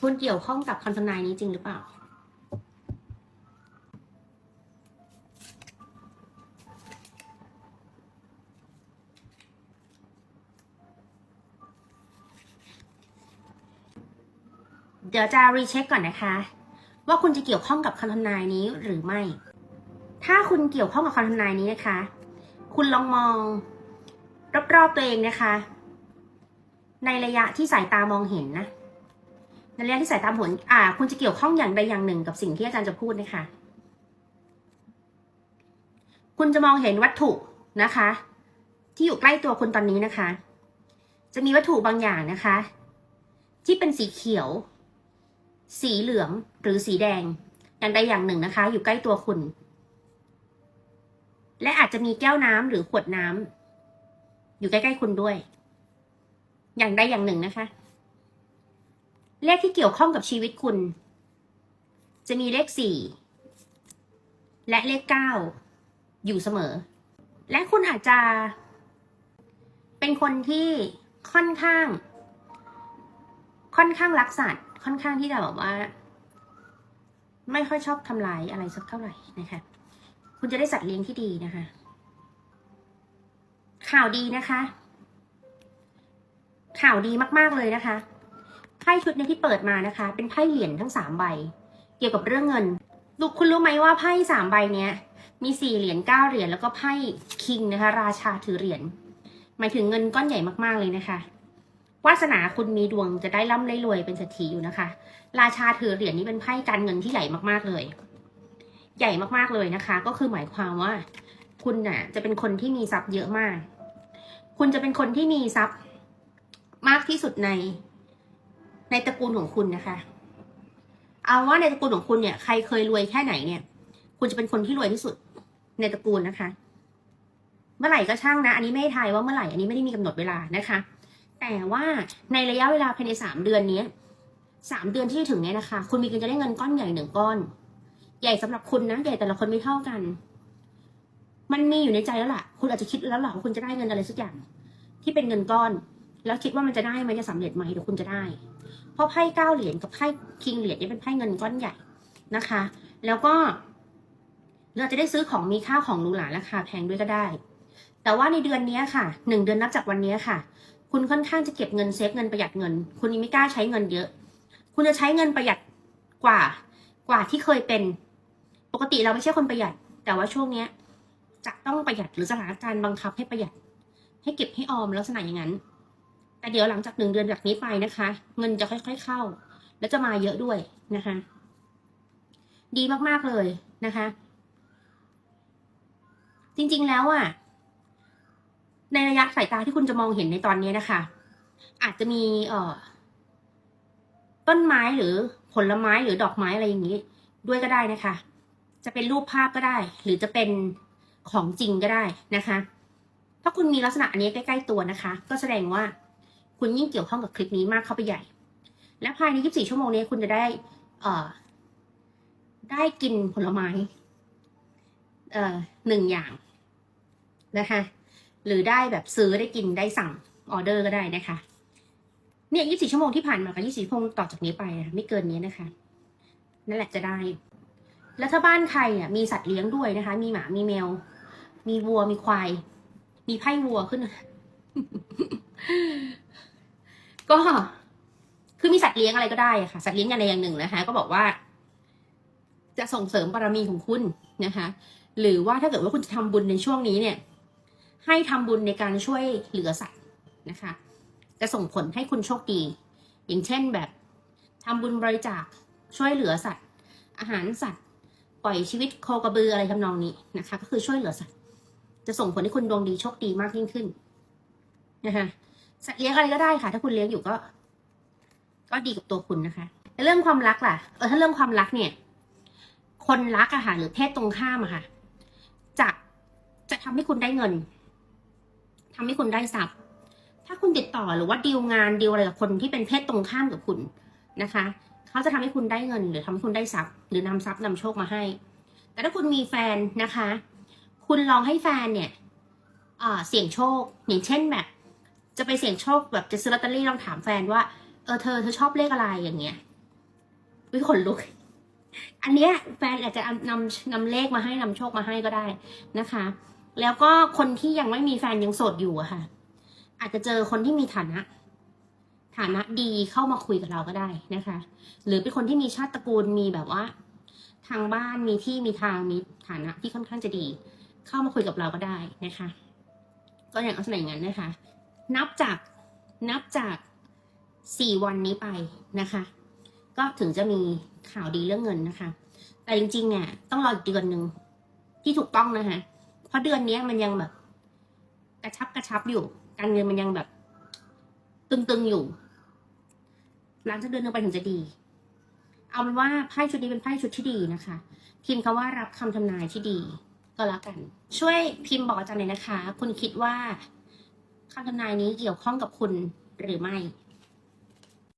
คุณเกี่ยวข้องกับคำทำนายนี้จริงหรือเปล่า เดี๋ยวจะรีเช็คก่อนนะคะ ว่าคุณจะเกี่ยวข้องกับคำทำนายนี้หรือไม่ ถ้าคุณเกี่ยวข้องกับคำทำนายนี้นะคะ คุณลองมองรอบๆตัวเองนะคะ ในระยะที่สายตามองเห็นนะ ในระยะที่สายตามเห็นอ่า คุณจะเกี่ยวข้องอย่างใดอย่างหนึ่งกับสิ่งที่อาจารย์จะพูดนะคะ คุณจะมองเห็นวัตถุนะคะ ที่อยู่ใกล้ตัวคุณตอนนี้นะคะ จะมีวัตถุบางอย่างนะคะ ที่เป็นสีเขียว สีเหลืองหรือสีแดง อย่างใดอย่างหนึ่งนะคะ อยู่ใกล้ตัวคุณ และอาจจะมีแก้วน้ำหรือขวดน้ำอยู่ใกล้ๆคุณด้วย อย่างใดอย่างหนึ่งนะคะ เลขที่เกี่ยวข้องกับชีวิตคุณ จะมีเลขสี่และเลขเก้าอยู่เสมอ และคุณอาจจะ เป็นคนที่ค่อนข้าง ค่อนข้างรักสัตว์ค่อนข้างที่จะแบบว่า ไม่ค่อยชอบทำลายอะไรสักเท่าไหร่นะคะ คุณจะได้สัตว์เลี้ยงที่ดีนะคะ ข่าวดีนะคะ ข่าวดีมาก ๆ เลยนะคะ ไพ่ชุดนี้ที่เปิดมานะคะ เป็นไพ่เหรียญทั้งสามใบ เกี่ยวกับเรื่องเงินลูกคุณรู้ไหมว่าไพ่สามใบเนี้ย มีสี่เหรียญเก้าเหรียญแล้วก็ไพ่คิงนะคะ ราชาถือเหรียญหมายถึงเงินก้อนใหญ่มากๆเลยนะคะวาสนาคุณมีดวงจะได้ร่ำได้รวยเป็นเศรษฐีอยู่นะคะ ราชาถือเหรียญนี้เป็นไพ่การเงินที่ใหญ่มากๆเลย ใหญ่มากๆเลยนะคะ ก็คือหมายความว่า คุณน่ะ จะเป็นคนที่มีทรัพย์เยอะมาก คุณจะเป็นคนที่มีทรัพย์มากที่สุดใน ในตระกูลของคุณนะคะ เอาว่าในตระกูลของคุณเนี่ยใครเคยรวยแค่ไหนเนี่ย คุณจะเป็นคนที่รวยที่สุดในตระกูลนะคะ เมื่อไหร่ก็ช่างนะ อันนี้ไม่ไทายว่าเมื่อไหร่อันนี้ไม่ได้มีกำหนดเวลานะคะ แต่ว่าในระยะเวลาภายในสามเดือนนี้สามเดือนที่ถึงเนี่ยนะคะ คุณมีกณฑ์จะได้เงินก้อนใหญ่หนึ่งก้อน ใหญ่สำหรับคุณนะใหญ่แต่ละคนไม่เท่ากัน มันมีอยู่ในใจแล้วล่ะ คุณอาจจะคิดแล้วล่ะว่าคุณจะได้เงินอะไรสักอย่าง ที่เป็นเงินก้อน แล้วคิดว่ามันจะได้ไหมจะสำเร็จไหมเดี๋ยวคุณจะได้ เพราะไพ่เก้าเหรียญกับไพ่คิงเหรียญนี่เป็นไพ่เงินก้อนใหญ่นะคะ แล้วก็ เราจะได้ซื้อของมีค่าของหรูหราราคาแพงด้วยก็ได้ แต่ว่าในเดือนนี้ค่ะหนึ่งเดือนนับจากวันนี้ค่ะ คุณค่อนข้างจะเก็บเงินเซฟเงินประหยัดเงิน คุณยังไม่กล้าใช้เงินเยอะ คุณจะใช้เงินประหยัดกว่ากว่าที่เคยเป็น ปกติเราไม่ใช่คนประหยัด แต่ว่าช่วงเนี้ยจะต้องประหยัดหรือสถานการณ์บังคับให้ประหยัด ให้เก็บให้ออมลักษณะอย่างนั้น แต่เดี๋ยวหลังจากหนึ่งเดือนจากนี้ไปนะคะ เงินจะค่อย ๆเข้า และจะมาเยอะด้วยนะคะ ดีมากๆเลยนะคะ จริงๆแล้วอะ ในระยะสายตาที่คุณจะมองเห็นในตอนนี้นะคะ อาจจะมีเอ่อ ต้นไม้หรือผลไม้หรือดอกไม้อะไรอย่างนี้ ด้วยก็ได้นะคะ จะเป็นรูปภาพก็ได้ หรือจะเป็นของจริงก็ได้นะคะ ถ้าคุณมีลักษณะอันนี้ใกล้ ๆ ตัวนะคะ ก็แสดงว่า คุณยิ่งเกี่ยวข้องกับคลิปนี้มากเข้าไปใหญ่ และภายใน 24 ชั่วโมงนี้คุณจะได้เอ่อได้กินผลไม้เอ่อหนึ่งอย่างนะคะหรือได้แบบซื้อได้กินได้สั่งออเดอร์ก็ได้นะคะเนี่ย 24 ชั่วโมงที่ผ่านมากับ 24 ชั่วโมงต่อจากนี้ไปนะไม่เกินนี้นะคะ นั่นแหละจะได้ แล้วถ้าบ้านใครอะมีสัตว์เลี้ยงด้วยนะคะ มีหมา มีแมว มีวัว มีควาย มีไพ่วัวขึ้น ก็คือมีสัตว์เลี้ยงอะไรก็ได้ค่ะ สัตว์เลี้ยงอย่างใดอย่างหนึ่งนะคะ ก็บอกว่า จะส่งเสริมบารมีของคุณนะคะ หรือว่าถ้าเกิดว่าคุณจะทำบุญในช่วงนี้เนี่ย ให้ทำบุญในการช่วยเหลือสัตว์นะคะ จะส่งผลให้คุณโชคดี อย่างเช่นแบบทำบุญบริจาคช่วยเหลือสัตว์ อาหารสัตว์ ปล่อยชีวิตโคกระบืออะไรทำนองนี้นะคะ ก็คือช่วยเหลือสัตว์ จะส่งผลให้คุณดวงดีโชคดีมากยิ่งขึ้นนะคะ สัตว์เลี้ยงอะไรก็ได้ค่ะ ถ้าคุณเลี้ยงอยู่ก็ ก็ดีกับตัวคุณนะคะ เรื่องความรักล่ะ เออถ้าเรื่องความรักเนี่ย คนรักอะค่ะหรือเพศตรงข้ามอะค่ะ จะจะทำให้คุณได้เงินทำให้คุณได้ทรัพย์ ถ้าคุณติดต่อหรือว่าดีลงานดีลอะไรกับคนที่เป็นเพศตรงข้ามกับคุณนะคะ เขาจะทำให้คุณได้เงิน หรือทำให้คุณได้ทรัพย์ หรือนำทรัพย์นำโชคมาให้ แต่ถ้าคุณมีแฟนนะคะ คุณลองให้แฟนเนี่ยอ่าเสี่ยงโชค อย่างเช่นแบบ จะไปเสี่ยงโชคแบบจะซื้อลอตเตอรี่ลองถามแฟนว่า เออเธอเธอชอบเลขอะไรอย่างเงี้ยวิขนลุก อันเนี้ยแฟนอาจจะนำนำนำเลขมาให้นำโชคมาให้ก็ได้นะคะ แล้วก็คนที่ยังไม่มีแฟนยังโสดอยู่อะค่ะ อาจจะเจอคนที่มีฐานะ ฐานะดีเข้ามาคุยกับเราก็ได้นะคะ หรือเป็นคนที่มีชาติตระกูลมีแบบว่า ทางบ้านมีที่มีทางมีฐานะที่ค่อนข้างจะดี เข้ามาคุยกับเราก็ได้นะคะ ก็อย่างลักษณะอย่างนั้นนะคะ นับจากนับจากสี่วันนี้ไปนะคะ ก็ถึงจะมีข่าวดีเรื่องเงินนะคะ แต่จริงๆเนี่ยต้องรออีกเดือนหนึ่งที่ถูกต้องนะคะเพราะเดือนนี้มันยังแบบ กระชับกระชับอยู่ การเงินมันยังแบบ ตึงๆอยู่ หลังจากเดือนหนึงไปถึงจะดี เอาเป็นว่าไพ่ชุดนี้เป็นไพ่ชุดที่ดีนะคะพิมพ์คำว่ารับคำทำนายที่ดีก็แล้วกัน ช่วยพิมพ์บอกอาจารย์หน่อยนะคะ คุณคิดว่า คำทำนายนี้เกี่ยวข้องกับคุณหรือไม่